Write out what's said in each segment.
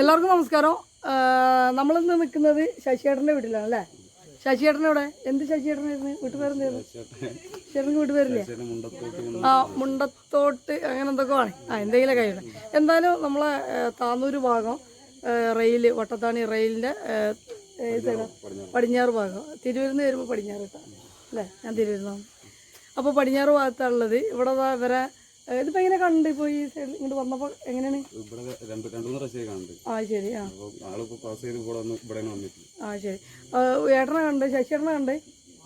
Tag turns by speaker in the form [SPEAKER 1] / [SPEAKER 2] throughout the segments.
[SPEAKER 1] എല്ലാവർക്കും നമസ്കാരം. നമ്മളിന്ന് നിൽക്കുന്നത് ശശിയേട്ടന്റെ വീട്ടിലാണ് അല്ലേ? ശശിയേട്ടൻ എവിടെ? എന്ത് ശശിയേട്ടനായിരുന്നു? വീട്ടുപേരെന്തായിരുന്നു ശശിയേട്ടന്റെ വീട്ടുപേരില്ലേ? ആ മുണ്ടത്തോട്ട് അങ്ങനെ എന്തൊക്കെ ആണ്? ആ എന്തെങ്കിലും കഴിയണം എന്തായാലും നമ്മളെ താന്നൂര് ഭാഗം റെയിൽ വട്ടത്താണി റെയിലിന്റെ പടിഞ്ഞാറ് ഭാഗം. തിരുവരുന്ന് വരുമ്പോൾ പടിഞ്ഞാറ് അല്ലേ? ഞാൻ തിരുവരുന്നാണ് അപ്പോൾ പടിഞ്ഞാറ് ഭാഗത്താണുള്ളത്. ഇവിടെ ദാ ഇതിപ്പോൾ എങ്ങനെ കണ്ട്? ഇപ്പൊ ഈ സൈഡിൽ ഇങ്ങോട്ട് വന്നപ്പോൾ എങ്ങനെയാണ്?
[SPEAKER 2] ഇവിടെ രണ്ട് രണ്ടു മൂന്ന് പ്രാവശ്യം കാണുന്നുണ്ട്
[SPEAKER 1] ആ ശരി ആ.
[SPEAKER 2] അപ്പോൾ ആളിപ്പോൾ പാസ് ചെയ്ത് ഇവിടെ വന്ന് ഇവിടെ വന്നിട്ടില്ല
[SPEAKER 1] ആ ശരി. ഏട്ടനെ കണ്ട് ശശിയേട്ടനെ കണ്ട്?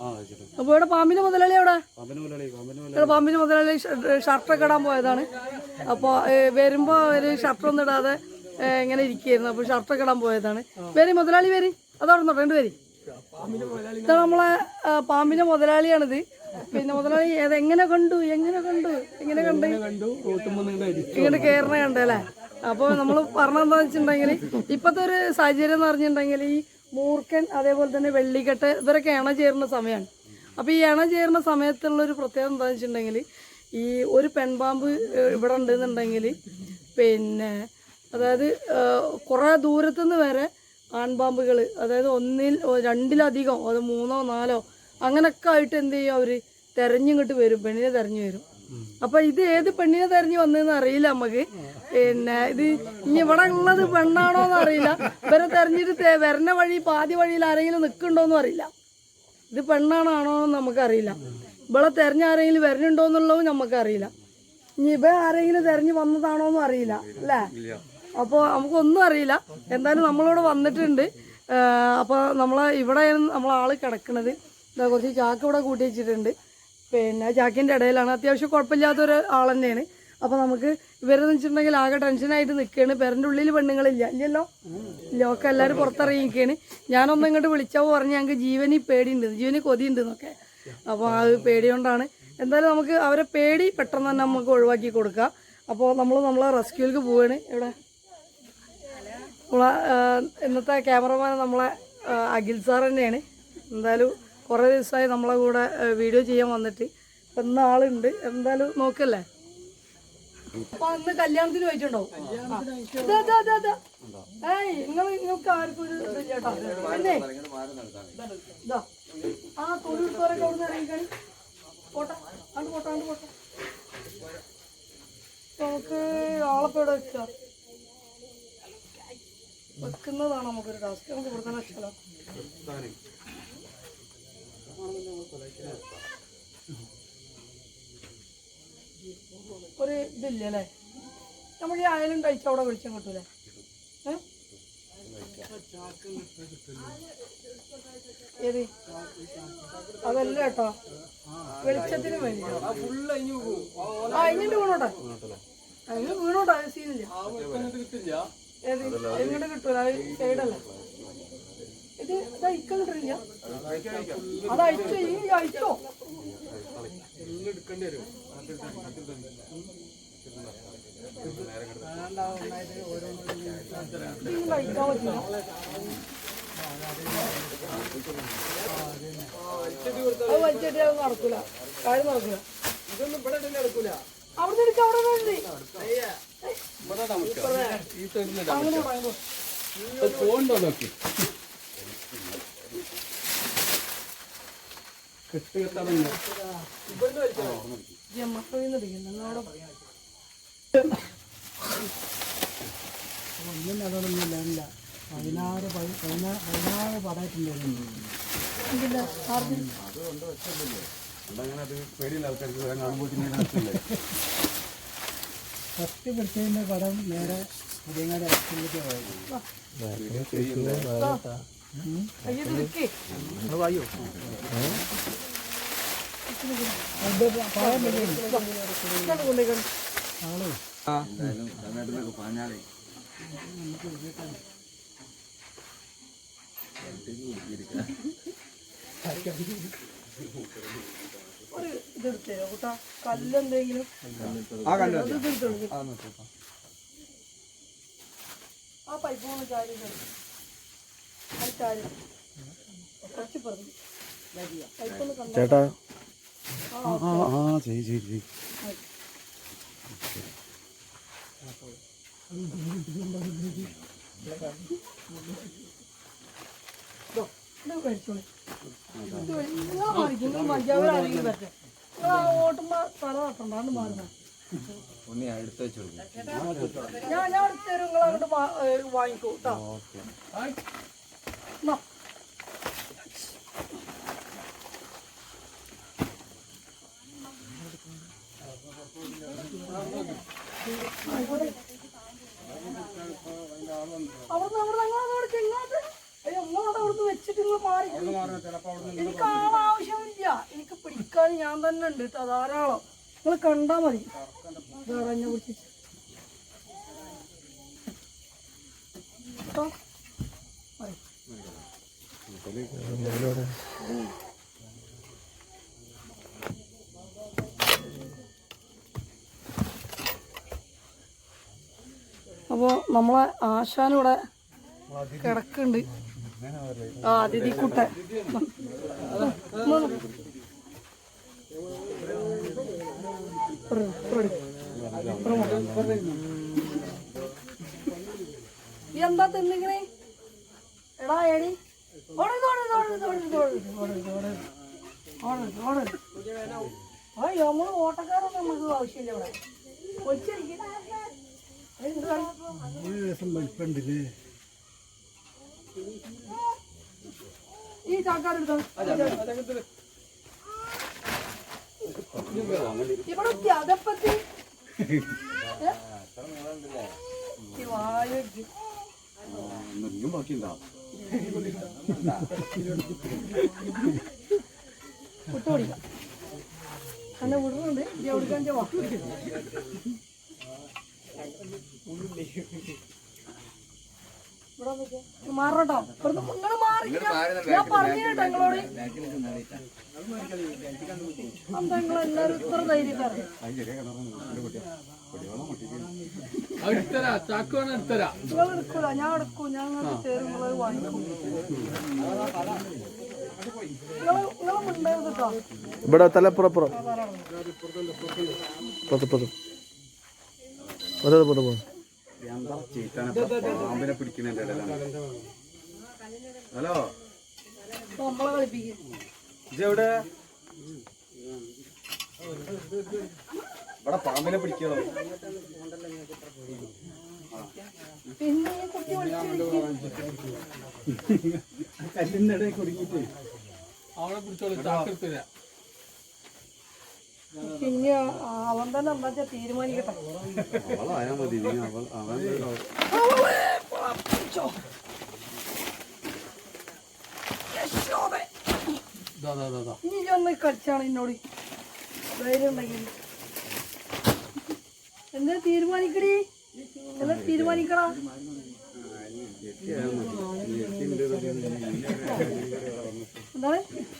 [SPEAKER 2] ആ ചേട്ടാ
[SPEAKER 1] അപ്പോൾ ഇവിടെ പാമ്പിന്റെ മുതലാളി എവിടെ?
[SPEAKER 2] പാമ്പന് മുതലാളി പാമ്പന് മുതലാളി.
[SPEAKER 1] ഇവിടെ പാമ്പിന്റെ മുതലാളി ഷ- ഷർട്ടൊക്കെ ഇടാൻ പോയതാണ്. അപ്പോൾ വരുമ്പോ ഒരു ഷർട്ടൊന്നും ഇടാതെ ഏ, ഇങ്ങനെ ഇരിക്കുകയായിരുന്നു. അപ്പോൾ ഷർട്ടൊക്കെ ഇടാൻ പോയതാണ്. വരി മുതലാളി വരി അതവിടെ നിന്നോട്ടെ രണ്ട് പേര്. നമ്മളെ ആ, പാമ്പിന്റെ മുതലാളിയാണിത്. പിന്നെ മുതലാളി അത് എങ്ങനെ കണ്ടു? എങ്ങനെ കണ്ടു? എങ്ങനെ കണ്ടു? ഇങ്ങനെ കയറണ കണ്ടല്ലേ അപ്പോൾ നമ്മൾ പറഞ്ഞെന്താ വെച്ചിട്ടുണ്ടെങ്കിൽ ഇപ്പോഴത്തെ ഒരു സാഹചര്യം എന്ന് പറഞ്ഞിട്ടുണ്ടെങ്കിൽ ഈ മൂർക്കൻ അതേപോലെ തന്നെ വെള്ളിക്കെട്ട് ഇവരൊക്കെ ഇണ ചേരുന്ന സമയമാണ് അപ്പോൾ ഈ ഇണ ചേരുന്ന സമയത്തുള്ള ഒരു പ്രത്യേകത എന്താണെന്ന് വെച്ചിട്ടുണ്ടെങ്കിൽ ഈ ഒരു പെൺപാമ്പ് ഇവിടെ ഉണ്ടെന്നുണ്ടെങ്കിൽ പിന്നെ അതായത് കുറേ ദൂരത്തുനിന്ന് വരെ ആൺപാമ്പുകൾ അതായത് ഒന്നിൽ രണ്ടിലധികം അത് മൂന്നോ നാലോ അങ്ങനൊക്കെ ആയിട്ട് എന്ത് ചെയ്യും അവർ തെരഞ്ഞിങ്ങോട്ട് വരും പെണ്ണിനെ തെരഞ്ഞു വരും. അപ്പൊ ഇത് ഏത് പെണ്ണിനെ തെരഞ്ഞു വന്നതെന്ന് അറിയില്ല നമുക്ക് പിന്നെ ഇത് ഇനി ഇവിടെ ഉള്ളത് പെണ്ണാണോ എന്ന് അറിയില്ല. ഇവരെ തെരഞ്ഞിട്ട് വരുന്ന വഴി പാതി വഴിയിൽ ആരെങ്കിലും നിൽക്കുന്നുണ്ടോന്നും അറിയില്ല. ഇത് പെണ്ണാണോ ആണോ എന്ന് നമുക്കറിയില്ല ഇവിടെ തെരഞ്ഞ ആരെങ്കിലും വരുന്നുണ്ടോ എന്നുള്ളതും നമുക്കറിയില്ല ഇനി ഇവ ആരെങ്കിലും തെരഞ്ഞു വന്നതാണോ എന്നും അറിയില്ല അല്ലേ? അപ്പോൾ നമുക്കൊന്നും അറിയില്ല. എന്തായാലും നമ്മളിവിടെ വന്നിട്ടുണ്ട്. അപ്പോൾ നമ്മളെ ഇവിടെ നമ്മളെ ആൾ കിടക്കണത് ഇതാ കുറച്ച് ചാക്ക് ഇവിടെ കൂട്ടി വെച്ചിട്ടുണ്ട്. പിന്നെ ചാക്കിന്റെ ഇടയിലാണ്. അത്യാവശ്യം കുഴപ്പമില്ലാത്തൊരു ആൾ തന്നെയാണ്. അപ്പോൾ നമുക്ക് ഇവരെന്ന് വെച്ചിട്ടുണ്ടെങ്കിൽ ആകെ ടെൻഷനായിട്ട് നിൽക്കുകയാണ് പേരന്റെ ഉള്ളിൽ പെണ്ണുങ്ങളില്ല. ഇല്ലല്ലോ? ലോക്കെ എല്ലാവരും പുറത്തിറങ്ങി നിൽക്കുകയാണ് ഞാനൊന്നും ഇങ്ങോട്ട് വിളിച്ചപ്പോൾ പറഞ്ഞ് ഞങ്ങൾക്ക് ജീവനി പേടിയുണ്ട്. ജീവനി കൊതിയുണ്ട് എന്നൊക്കെ അപ്പോൾ ആ പേടി കൊണ്ടാണ് എന്തായാലും നമുക്ക് അവരെ പേടി പെട്ടെന്ന് തന്നെ നമുക്ക് ഒഴിവാക്കി കൊടുക്കാം. അപ്പോൾ നമ്മൾ നമ്മളെ റെസ്ക്യൂവിലേക്ക് പോവുകയാണ് ഇവിടെ നമ്മളെ ഇന്നത്തെ ക്യാമറമാൻ നമ്മളെ അഖിൽ സാർ തന്നെയാണ്. എന്തായാലും കുറേ ദിവസമായി നമ്മളെ കൂടെ വീഡിയോ ചെയ്യാൻ വന്നിട്ട്. ഇപ്പം ഇന്ന് ആളുണ്ട്. എന്തായാലും നോക്കല്ലേ? അപ്പൊ അന്ന് കല്യാണത്തിന് പോയിട്ടുണ്ടോ? ഏയ് നിങ്ങൾ നിങ്ങൾക്ക് ആർക്കും ഒരു ആ തൊഴിലെടുത്തവരൊക്കെ അവിടെ നിന്ന് പോട്ടെ. അങ്ങോട്ട് പോട്ടെ അങ്ങോട്ട് പോട്ടെ. നമുക്ക് ആളെപ്പോ ഇവിടെ വെക്കുക വെക്കുന്നതാണ് നമുക്കൊരു ടാസ്ക് നമുക്ക് ഇവിടെ വെച്ചാലോ? ഒരു ഇതില്ല അല്ലേ? നമുക്ക് ഈ അയലും കഴിച്ച അവിടെ വെളിച്ചം കിട്ടൂലേ? ഏത്? അതല്ല കേട്ടോ. വെളിച്ചത്തിന് വേണ്ടി. ആ ഇങ്ങോട്ട് വീണോട്ടെ? അങ്ങനെ വീണോട്ടെ അത് സീനില്ല എങ്ങോട്ട് കിട്ടൂല അത് സൈഡല്ല അയക്കാൻ കിട്ടില്ല അത് അയച്ചു ഈ അയച്ചോ ഇത് അയക്കാൻ പറ്റില്ല അത് വലിച്ചിട്ട് അത് നടക്കൂല. കാര്യം നടക്കൂല. അവിടെ എടുക്ക അവിടെ ഉണ്ട്. അങ്ങനെ പറയാം. ഈ
[SPEAKER 3] പതിനാറ് പതി- പതിനാ- പതിനാറ്
[SPEAKER 2] അതങ്ങനെ അത്
[SPEAKER 3] ഫസ്റ്റ് പിടിച്ചതിന്റെ പടം നേരെ അച്ഛനിലേക്ക് പോയത്
[SPEAKER 1] ഒരു ഇതെടുത്തേ കൂട്ടാ കല്ലെന്തെങ്കിലും. ആ പൈപ്പ് ചാരി
[SPEAKER 2] ചേട്ടാ ആ ആ ആ
[SPEAKER 1] ചെയ് ചെയ് ചെയ് ഓട്ടുമ്പോ തല തട്ടണ്ടാണ്ട് മാറുന്ന ഉണ്ണി അടുത്ത് വെച്ചു ഞാൻ ഞാൻ എടുത്തു തരും നിങ്ങൾ അങ്ങോട്ട് വാങ്ങിക്കോട്ടോ എന്നാ. അവിടുന്ന് അവിടുന്ന് അങ്ങോട്ട് ഇങ്ങോട്ട് അയ്യോ അങ്ങോട്ട് അവിടുന്ന് വെച്ചിട്ട് നിങ്ങൾ മാറി എനിക്ക് ആവശ്യമില്ല. എനിക്ക് പിടിക്കാൻ ഞാൻ തന്നെ ഉണ്ട് കേട്ടോ ധാരാളം. നിങ്ങൾ കണ്ടാ മതി. ഇതടഞ്ഞ പിടിച്ചിട്ട് കേട്ടോ? മതി. അപ്പോൾ നമ്മളെ ആശാനിവിടെ കിടക്കുന്നുണ്ട്. ആ അതിഥി നീ എന്താ തിന്നിങ്ങനെ? എടാ എടി. ഓടരുത് നമുക്ക് ആവശ്യമില്ല ഇവിടെ. ഈ ചാക്കാരെടുത്തോ ഇവിടെ ഏ? കുട്ടോടിക്കാം. അങ്ങനെ വിടുന്നുണ്ട് എവിടെ വാക്ക് ഞാൻ പറഞ്ഞു ഞാൻ ഞാൻ
[SPEAKER 4] ഇവിടെ തലപ്പുറപ്പുറം. പത്ത് പത്ത് പത്ത്
[SPEAKER 2] പത്ത് പത്ത്. പാമ്പിനെ പിടിക്കുന്നതിന്റെ ഇടയിലാണ്. ഹലോ? ഇതെവിടെ ഇവിടെ പാമ്പിനെ പിടിക്കണോ?
[SPEAKER 3] കല്ലിന്റെ ഇടയിൽ കുടുങ്ങിട്ട്
[SPEAKER 5] അവളെ പിടിച്ചോളൂ
[SPEAKER 1] പിന്നെ അവൻ തന്നെ എന്താ വെച്ചാൽ തീരുമാനിക്കട്ടെ
[SPEAKER 2] അവളായാ മതി അവൻ
[SPEAKER 1] അവൻ നീ ഒന്ന് കളിച്ചാണ് എന്നോട്. ധൈര്യം ഉണ്ടെങ്കിൽ. എന്താ തീരുമാനിക്കടി? എന്താ തീരുമാനിക്കടാ? എന്താണ്?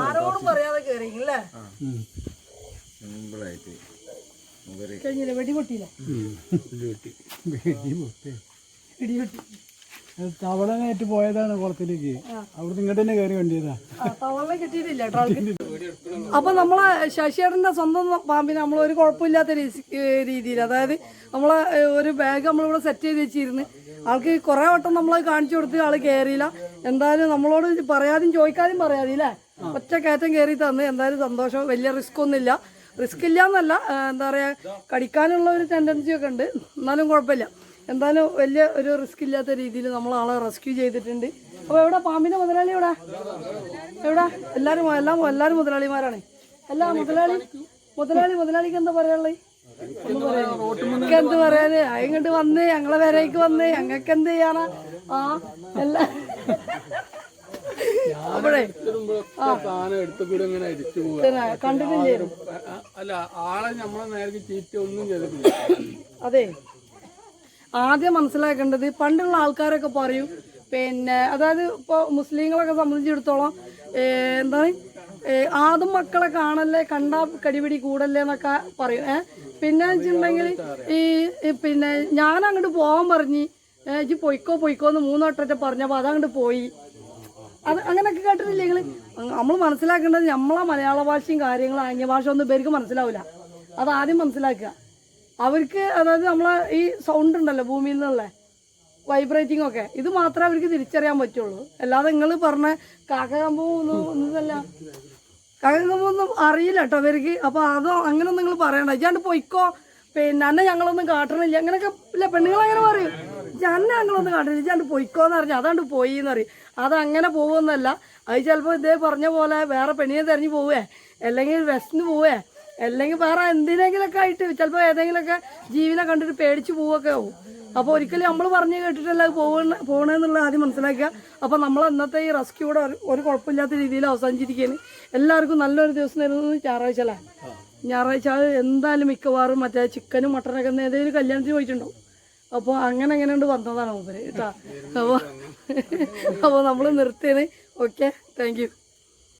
[SPEAKER 1] ആരോടും പറയാതെ കയറിയില്ലേ
[SPEAKER 2] സിമ്പിളായിട്ട്
[SPEAKER 1] കഴിഞ്ഞില്ലേ? വെടിപൊട്ടിയില്ലേ വെടിപൊട്ടി
[SPEAKER 3] തവളനായിട്ട് പോയതാണ് കുളത്തിലേക്ക് അവിടുന്ന് ഇങ്ങോട്ട് തന്നെ കയറി വേണ്ടിയതാ.
[SPEAKER 1] തവള തവളെ കിട്ടിയിട്ടില്ല അപ്പൊ നമ്മളെ ശശിയേടന്റെ സ്വന്തം പാമ്പിന് നമ്മൾ ഒരു കുഴപ്പമില്ലാത്ത രീതി- രീതിയിൽ അതായത് നമ്മളെ ഒരു ബാഗ് നമ്മളിവിടെ സെറ്റ് ചെയ്ത് വെച്ചിരുന്നു. ആൾക്ക് കുറെ വട്ടം നമ്മളത് കാണിച്ചു കൊടുത്ത് ആൾ കയറിയില്ല എന്തായാലും നമ്മളോട് പറയാതെയും ചോദിക്കാതെയും പറയാതെ അല്ലേ ഒറ്റ കയറ്റം കയറി തന്ന് എന്തായാലും സന്തോഷം. വലിയ റിസ്ക് ഒന്നുമില്ല. റിസ്ക് ഇല്ല എന്നല്ല എന്താ പറയാ കടിക്കാനുള്ള ഒരു ടെൻഡൻസി ഒക്കെ ഉണ്ട്. എന്നാലും കുഴപ്പമില്ല. എന്തായാലും വലിയ ഒരു റിസ്ക് ഇല്ലാത്ത രീതിയിൽ നമ്മൾ ആളെ റെസ്ക്യൂ ചെയ്തിട്ടുണ്ട്. അപ്പോൾ എവിടെ? പാമ്പിന്റെ മുതലാളി എവിടെ? എവിടെ? എല്ലാരും എല്ലാം എല്ലാരും മുതലാളിമാരാണ്. എല്ലാ മുതലാളി മുതലാളി മുതലാളിക്ക് എന്താ പറയാനുള്ളത്? എന്ത് പറയാന്? ഇങ്ങോട്ട് വന്ന് ഞങ്ങളെ വരേക്ക് വന്ന് ഞങ്ങൾക്ക് എന്ത് ചെയ്യാനാ? ആ എല്ലാ അപ്പോഴേ
[SPEAKER 5] അല്ല ആളെ നമ്മളെ നേരെ ചീറ്റ ഒന്നും ചെയ്തിട്ടില്ല.
[SPEAKER 1] അതെ. ആദ്യം മനസ്സിലാക്കേണ്ടത് പണ്ടുള്ള ആൾക്കാരൊക്കെ പറയും പിന്നെ അതായത് ഇപ്പോൾ മുസ്ലിങ്ങളൊക്കെ സംബന്ധിച്ചിടത്തോളം എന്താണ് ആദ്യം മക്കളെ കാണല്ലേ കണ്ടാ കടിപിടി കൂടല്ലേ എന്നൊക്കെ പറയും. ഏഹ് പിന്നെ വെച്ചിട്ടുണ്ടെങ്കിൽ ഈ ഈ പിന്നെ ഞാൻ അങ്ങോട്ട് പോകാൻ പറഞ്ഞു ഏഹ് ഇജ്ജ് പൊയ്ക്കോ പൊയ്ക്കോ എന്ന് മൂന്നോട്ടൊക്കെ പറഞ്ഞപ്പോൾ അതങ്ങോട്ട് പോയി. അത് അങ്ങനെയൊക്കെ കേട്ടിട്ടില്ല നിങ്ങൾ നമ്മൾ മനസ്സിലാക്കേണ്ടത് നമ്മളെ മലയാള ഭാഷയും കാര്യങ്ങളും ആംഗ്യ ഭാഷ ഒന്നും പേർക്ക് മനസ്സിലാവില്ല. അത് ആദ്യം മനസ്സിലാക്കുക. അവർക്ക് അതായത് നമ്മളെ ഈ സൗണ്ട് ഉണ്ടല്ലോ ഭൂമിയിൽ നിന്നുള്ള വൈബ്രേറ്റിംഗ് ഒക്കെ ഇത് മാത്രമേ അവർക്ക് തിരിച്ചറിയാൻ പറ്റുള്ളൂ. അല്ലാതെ നിങ്ങൾ പറഞ്ഞ കാക്കകമ്പൊന്നും ഒന്നും കാക്കകമ്പൊന്നും അറിയില്ല കേട്ടോ അവർക്ക് അപ്പോൾ അതോ അങ്ങനെ നിങ്ങൾ പറയണ്ട. ഇജാണ്ട് പൊയ്ക്കോ. പിന്നെ അന്നെ ഞങ്ങളൊന്നും കാട്ടണില്ല. അങ്ങനെയൊക്കെ ഇല്ല. പെണ്ണുങ്ങൾ അങ്ങനെ പറയും. അന്നെ ഞങ്ങളൊന്നും കണ്ടില്ല ഞാൻ പൊയ്ക്കോന്ന് പറഞ്ഞു. അതാണ്ട് പോയി എന്ന് പറയും അത് അങ്ങനെ പോകുമെന്നല്ല അത് ചിലപ്പോൾ ഇതേ പറഞ്ഞ പോലെ വേറെ പെണ്ണിനെ തെരഞ്ഞു പോവേ അല്ലെങ്കിൽ വിശന്ന് പോവേ അല്ലെങ്കിൽ വേറെ എന്തിനെങ്കിലൊക്കെ ആയിട്ട് ചിലപ്പോൾ ഏതെങ്കിലുമൊക്കെ ജീവിനെ കണ്ടിട്ട് പേടിച്ച് പോവൊക്കെ ആവും. അപ്പോൾ ഒരിക്കലും നമ്മൾ പറഞ്ഞ് കേട്ടിട്ടല്ല അത് പോകണ പോകണമെന്നുള്ളത് ആദ്യം മനസ്സിലാക്കുക. അപ്പോൾ നമ്മൾ ഇന്നത്തെ ഈ റെസ്ക്യൂടെ ഒരു കുഴപ്പമില്ലാത്ത രീതിയിൽ അവസാനിച്ചിരിക്കുകയാണ് എല്ലാവർക്കും നല്ലൊരു ദിവസം തരുന്നത് ഞായറാഴ്ച അല്ലേ? ഞായറാഴ്ച എന്തായാലും മിക്കവാറും മറ്റേ ചിക്കനും മട്ടനൊക്കെ ഏതെങ്കിലും കല്യാണത്തിന് പോയിട്ടുണ്ടാവും. അപ്പോൾ അങ്ങനെ അങ്ങനെ കൊണ്ട് വന്നതാണ് മൂപ്പര് കേട്ടോ? അപ്പോൾ അപ്പോൾ നമ്മൾ നിർത്തിയത് ഓക്കെ താങ്ക്